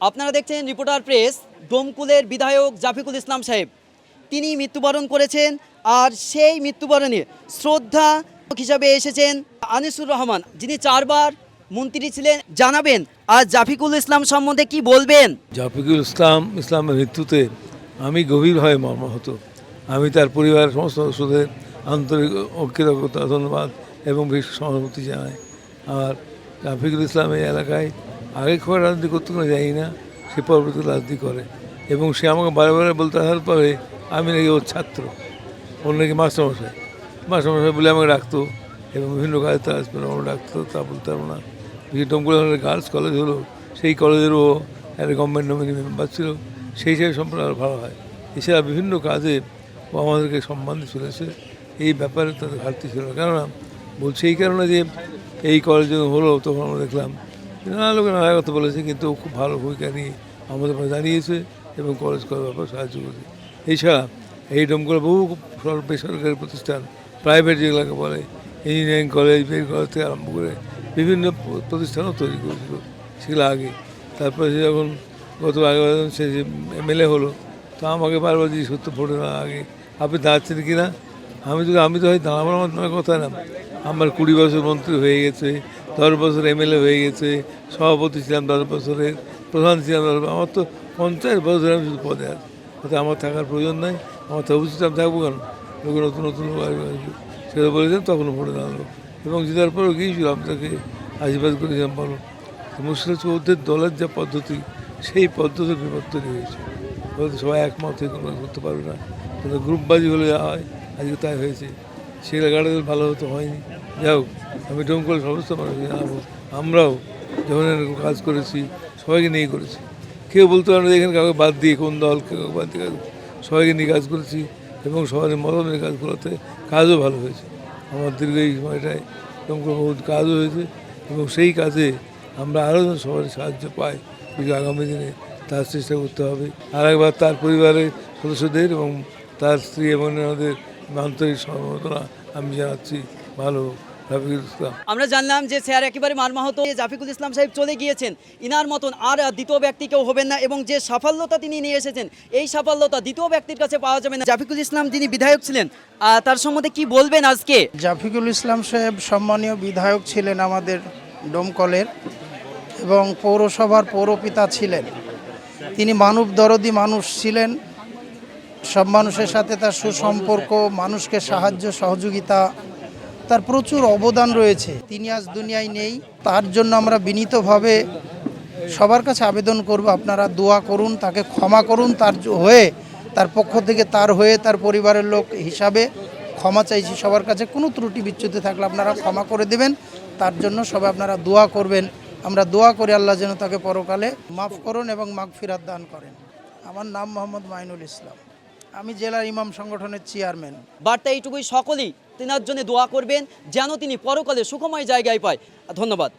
আপনারা দেখছেন reporter press ডোমকুলের বিধায়ক জাফিকুল ইসলাম সাহেব। তিনি মৃত্যুবরণ করেছেন আর সেই মৃত্যুবরণে শ্রদ্ধা হিসাবে এসেছেন আনিসুর রহমান, যিনি চারবার মন্ত্রী ছিলেন। জানাবেন, আর জাফিকুল ইসলাম সম্বন্ধে কি বলবেন? জাফিকুল ইসলাম, ইসলামের মৃত্যুতে আমি গভীরভাবে মর্মাহত। আমি তার পরিবারের সমস্ত সদস্যদের আন্তরিক অক্ষিরকতা ধন্যবাদ এবং সহানুভূতি জানাই। আর জাফিকুল ইসলাম এই এলাকায় আগে খুব রাজনীতি করতে কোনো যাই না, সে পরবর্তী রাজনীতি করে। এবং সে আমাকে বারে বারে বলতে আসার পরে আমি নাকি ওর ছাত্র। ওর নাকি মাস্টারমশাই। মাস্টারমশাই বলে আমাকে ডাকতো, এবং বিভিন্ন কাজে তার আমাকে ডাকতো, তা বলতে পারব না। ডমকুলা গার্লস কলেজ হলো, সেই কলেজেরও একটা গভর্নমেন্ট নমিনি মেম্বার ছিল, সেই হিসেবে সম্পর্কে আরও ভালো হয়। এছাড়া বিভিন্ন কাজে ও আমাদেরকে সম্মান চলেছে, এই ব্যাপারে তাদের ঘাটতি ছিল কেননা, বলছে এই কারণে যে এই কলেজ হলো, তখন আমরা দেখলাম নানা লোকে নানা কথা বলেছে, কিন্তু খুব ভালো ভূমিকা নিয়ে আমাদের দাঁড়িয়েছে এবং কলেজ করার ব্যাপারে সাহায্য করেছে। এছাড়া এই ডমকল বহু বেসরকারি প্রতিষ্ঠান প্রাইভেট যেগুলোকে বলে ইঞ্জিনিয়ারিং কলেজ বের কলেজ থেকে আরম্ভ করে বিভিন্ন প্রতিষ্ঠানও তৈরি করেছিল সেগুলো আগে। তারপরে সে যখন গত আগে সে যে এমএলএ হলো, তো আমাকে বারবার জিজ্ঞেস করতে ফোটে না আগে আপনি দাঁড়াচ্ছেন কি না আমি তো আমি তো হয় দাঁড়াবার আমার কথা না। আমার কুড়ি বছর মন্ত্রী হয়ে গেছে দশ বছর এমএলএ হয়ে গেছে, সভাপতি ছিলাম দশ বছরের, প্রধান ছিলাম দশ। আমার তো পঞ্চাশ বছর আমি শুধু পদে আছি। তাতে আমার থাকার প্রয়োজন নাই, আমার তো অবশ্যই আমি থাকব কেন? লোকে নতুন নতুন। সেটা বলেছেন তখন ভোটে দাঁড়াল। এবং জেতার পরেও গিয়েছিল আমি তাকে আশীর্বাদ করেছিলাম বলো। মুসলিম হচ্ছে দলের যা পদ্ধতি, সেই পদ্ধতির বিবর্তন হয়েছে। বলতে সবাই একমত হয়ে কোনো করতে পারবে না। কিন্তু গ্রুপবাজি হলে হয়, আজকে তাই হয়েছে। সেই লাগাটা ভালো হতো হয়নি। যাই হোক। আমি ডোমকল সমস্ত মানুষকে জানাব আমরাও এরকম কাজ করেছি, সবাইকে নিয়ে করেছি। কেউ বলতে পারে এখানে কাউকে বাদ দিয়ে কোন দল, কেউ বাদ দিয়ে সবাইকে নিয়ে কাজ করেছি এবং সবাই কাজ করাতে কাজও ভালো হয়েছে। আমার দীর্ঘ এই সময়টায় ডোমকল বহুত কাজও হয়েছে এবং সেই কাজে আমরা আরও সবার সাহায্য পাই কিন্তু আগামী দিনে তার চেষ্টা করতে হবে। আর একবার তার পরিবারের সদস্যদের এবং তার স্ত্রী এবং আমাদের আন্তরিক সমবেদনা আমি জানাচ্ছি। ভালো রাফিকুল ইসলাম। আমরা জানলাম যে স্যার একেবারে মারমাহত জাফিকুল ইসলাম সাহেব চলে গিয়েছেন। ইনার মতন আর দ্বিতীয় ব্যক্তি কেউ হবেন না এবং যে সাফল্যতা তিনি নিয়ে এসেছেন এই সাফল্যতা দ্বিতীয় ব্যক্তির কাছে পাওয়া যাবে না। জাফিকুল ইসলাম যিনি বিধায়ক ছিলেন তার সম্বন্ধে কি বলবেন আজকে? জাফিকুল ইসলাম সাহেব সম্মানীয় বিধায়ক ছিলেন আমাদের ডোমকলের এবং পৌরসভার পৌরপিতা ছিলেন। তিনি মানব দরদি মানুষ ছিলেন। সব মানুষের সাথে তার সুসম্পর্ক মানুষকে সাহায্য সহযোগিতা তার প্রচুর অবদান রয়েছে। তিনি আজ দুনিয়ায় নেই। তার জন্য আমরা বিনীতভাবে সবার কাছে আবেদন করব, আপনারা দোয়া করুন, তাকে ক্ষমা করুন, তার হয়ে, তার পক্ষ থেকে তার হয়ে, তার পরিবারের লোক হিসাবে ক্ষমা চাইছি। সবার কাছে কোনো ত্রুটি বিচ্যুতি থাকলে আপনারা ক্ষমা করে দেবেন। তার জন্য সবাই আপনারা দোয়া করবেন। আমরা দোয়া করি আল্লাহ যেন তাকে পরকালে মাফ করুন এবং মাগ ফিরাত দান করেন। আমার নাম মোহাম্মদ মাইনুল ইসলাম। আমি জেলার ইমাম সংগঠনের চেয়ারম্যান। বার্তা এইটুকুই, সকলেই তেনার জন্য দোয়া করবেন, যেন তিনি পরকালে সুখময় জায়গায় পায়। ধন্যবাদ।